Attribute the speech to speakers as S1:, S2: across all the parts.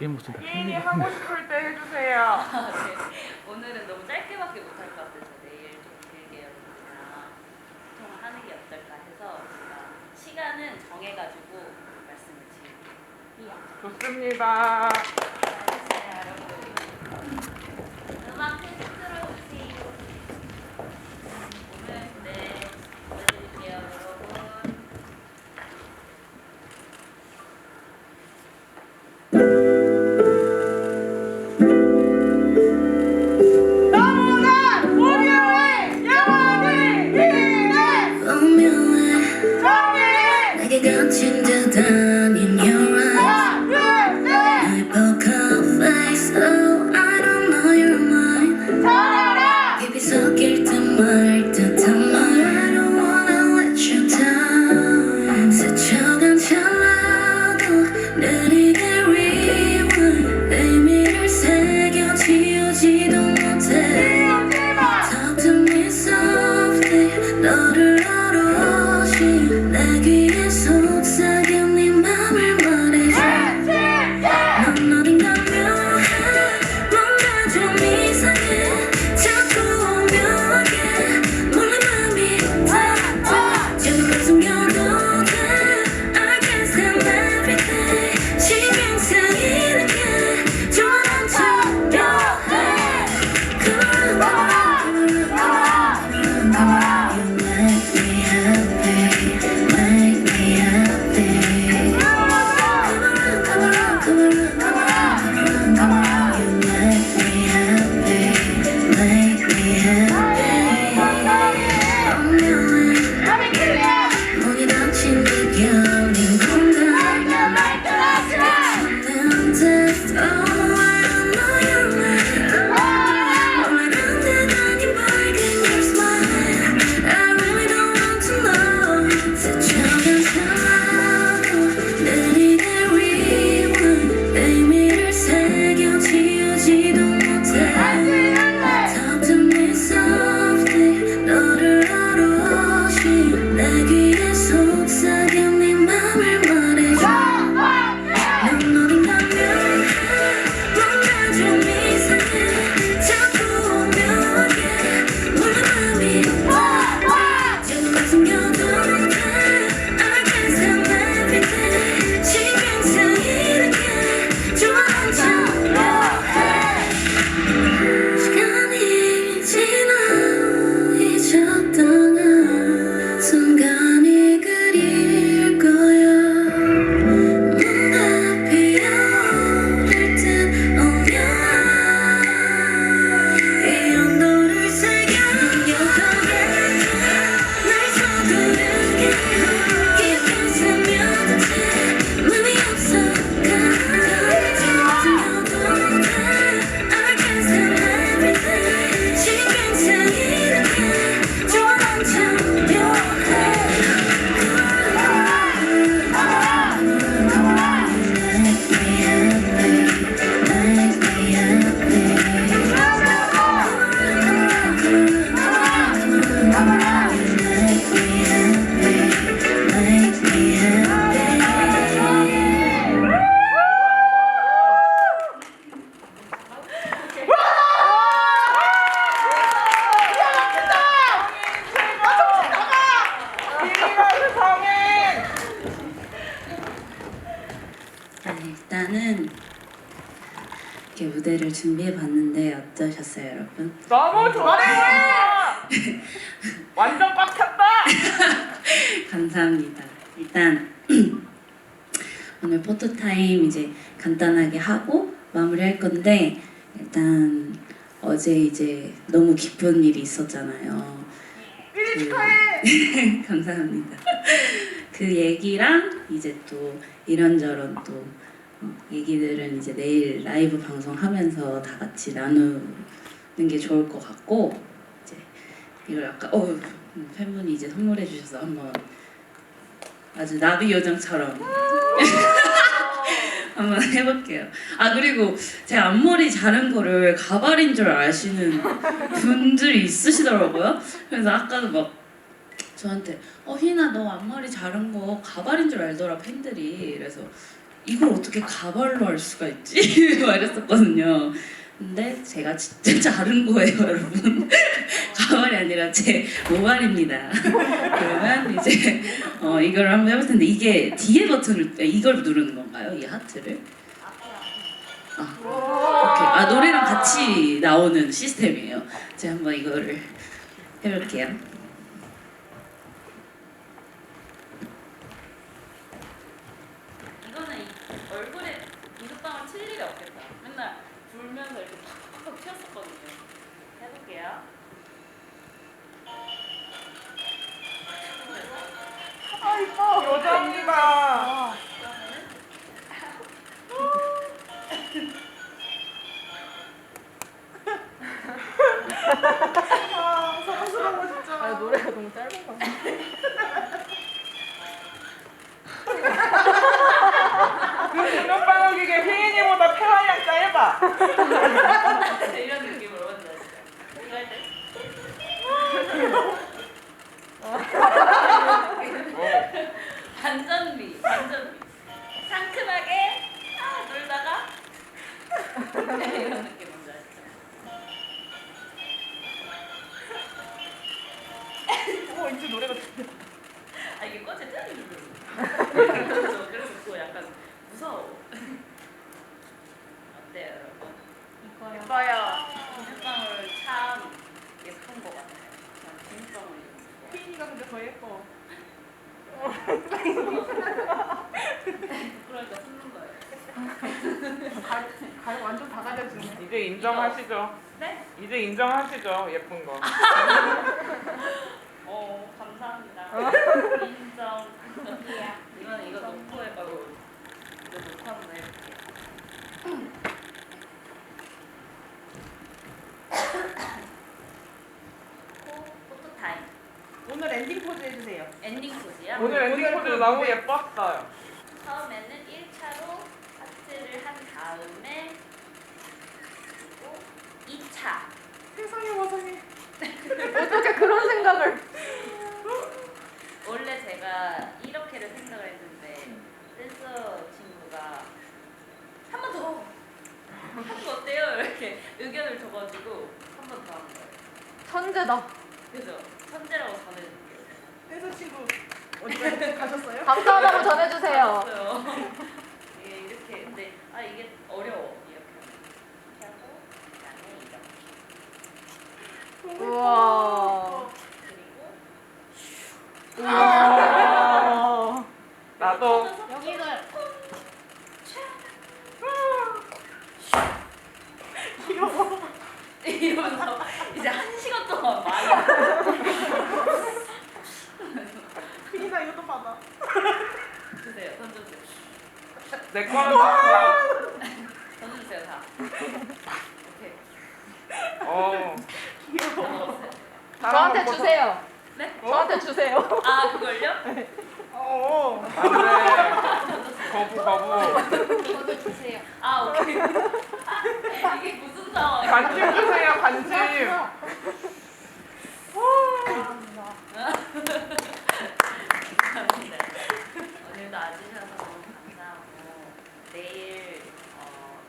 S1: 이 무슨 다
S2: 피인이 하고 싶을 때 해주세요.
S3: 네. 오늘은 너무 짧게밖에 못할 것 같아서 내일 좀 길게 여러분들이랑 소통을 하는 게 어떨까 해서 제가 시간은 정해가지고 말씀을 드릴게요.
S2: 좋습니다.
S4: 무대를 준비해 봤는데 어떠셨어요, 여러분?
S2: 너무 좋아요. 완전 꽉 찼다.
S4: 감사합니다. 일단 오늘 포토 타임 이제 간단하게 하고 마무리할 건데 일단 어제 이제 너무 기쁜 일이 있었잖아요.
S2: 삐리 축하해.
S4: 감사합니다. 그 얘기랑 이제 또 이런저런 또 어, 얘기들은 이제 내일 라이브 방송하면서 다 같이 나누는 게 좋을 것 같고 이제 이걸 아까 어 음, 팬분이 이제 선물해 주셔서 한번 아주 나비 요정처럼 한번 해볼게요. 아 그리고 제 앞머리 자른 거를 가발인 줄 아시는 분들이 있으시더라고요. 그래서 아까도 막 저한테 어 희나 너 앞머리 자른 거 가발인 줄 알더라 팬들이 그래서 이걸 어떻게 가발로 할 수가 있지? 막 이랬었거든요. 근데 제가 진짜 자른 거예요, 여러분. 가발이 아니라 제 모발입니다. 그러면 이제 어, 이걸 한번 해볼 텐데 이게 뒤에 버튼을 이걸 누르는 건가요? 이 하트를? 아, 오케이. 아 노래랑 같이 나오는 시스템이에요. 제가 한번 이거를 해볼게요.
S3: 그러면은
S2: 아 사랑스러워 진짜.
S1: 아 노래가 너무 짧은 거 같아.
S2: 그 분홍방울기계 휘인이보다 폐활량 짧아.
S3: 이런 느낌
S2: 예뻐요.
S3: 비눗방울 참 예쁜 것 같아요. 전 비눗방울이 너무
S2: 휘인이가 근데 더 예뻐.
S3: 좋아. 그러니까 숨는 거예요.
S2: 갈 완전 다 가려지네. 이제 인정하시죠.
S3: 네?
S2: 이제 인정하시죠. 예쁜 거.
S3: 어 감사합니다. 인정. 이거는 이거 놓고 해가지고 이거 놓고 한번 해볼게요. 코 포토 타임.
S1: 오늘 엔딩 해주세요.
S3: 엔딩 포즈야.
S2: 오늘 엔딩 포즈 너무 예뻤어요.
S3: 처음에는 1차로 하트를 한 다음에 그리고 2차
S2: 세상에 세상에.
S1: 어떻게 그런 생각을?
S3: 원래 제가 이렇게를 생각을 했는데 댄서 친구가 한 번 더! 하는 거 어때요? 이렇게 의견을 줘가지고 한 번 더 한 거예요.
S1: 천재다.
S3: 그죠? 천재라고 전해
S2: 친구 어디 가셨어요?
S1: 감사하다고 전해주세요.
S3: 없어요. 이게 이렇게 근데 아 이게 어려워 이렇게 하고 그다음에 이렇게
S1: 우와.
S3: 그리고
S1: 우와.
S2: 나도.
S3: 이러면서 이제 한 시간 동안 많이
S2: 휘인아 이것도 받아.
S3: 주세요. 던져주세요.
S2: 내 거는 받아.
S3: 던져주세요 다. 오케이.
S2: 어.
S3: 다 먹었어요.
S1: 저한테 주세요.
S3: 네?
S1: 저한테 주세요.
S3: 아 그걸요?
S2: 어. 안돼. 거부 거부.
S1: 저도 주세요.
S3: 아 오케이. 아, 이게 무슨 상황이야?
S2: 관심 주세요 관심.
S3: 감사합니다. 와주셔서 너무 감사하고 내일 어,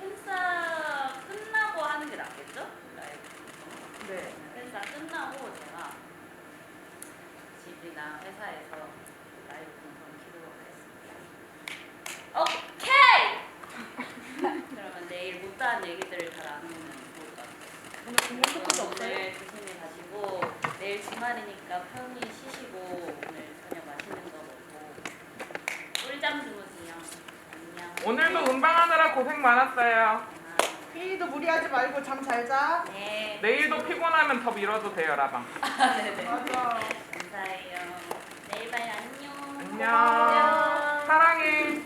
S3: 팬싸 끝나고 하는 게 낫겠죠? 라이브.
S2: 네.
S3: 팬싸 끝나고 제가 집이나 회사에서 라이브 방송 키도록 하겠습니다. 오케이! 그러면 내일 못다한 얘기들을 잘 나누면 좋을 것 같아요.
S1: 오늘 공연 토크도 없어요?
S3: 오늘 조심히 가시고 내일 주말이니까 편히 쉬시고 오늘 저녁 맛있는 거 먹고 꿀잠 주무세요. 안녕.
S2: 오늘도 운방하느라 고생 많았어요.
S3: 아,
S5: 휘인이도 무리하지 말고 잠 잘 자.
S3: 네.
S2: 내일도 피곤하면 더 밀어도 돼요 라방.
S3: 아, 네네.
S5: 맞아.
S3: 감사해요. 내일 봐요. 안녕.
S2: 안녕. 사랑해.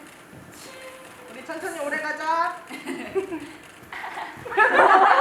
S5: 우리 천천히 오래 가자.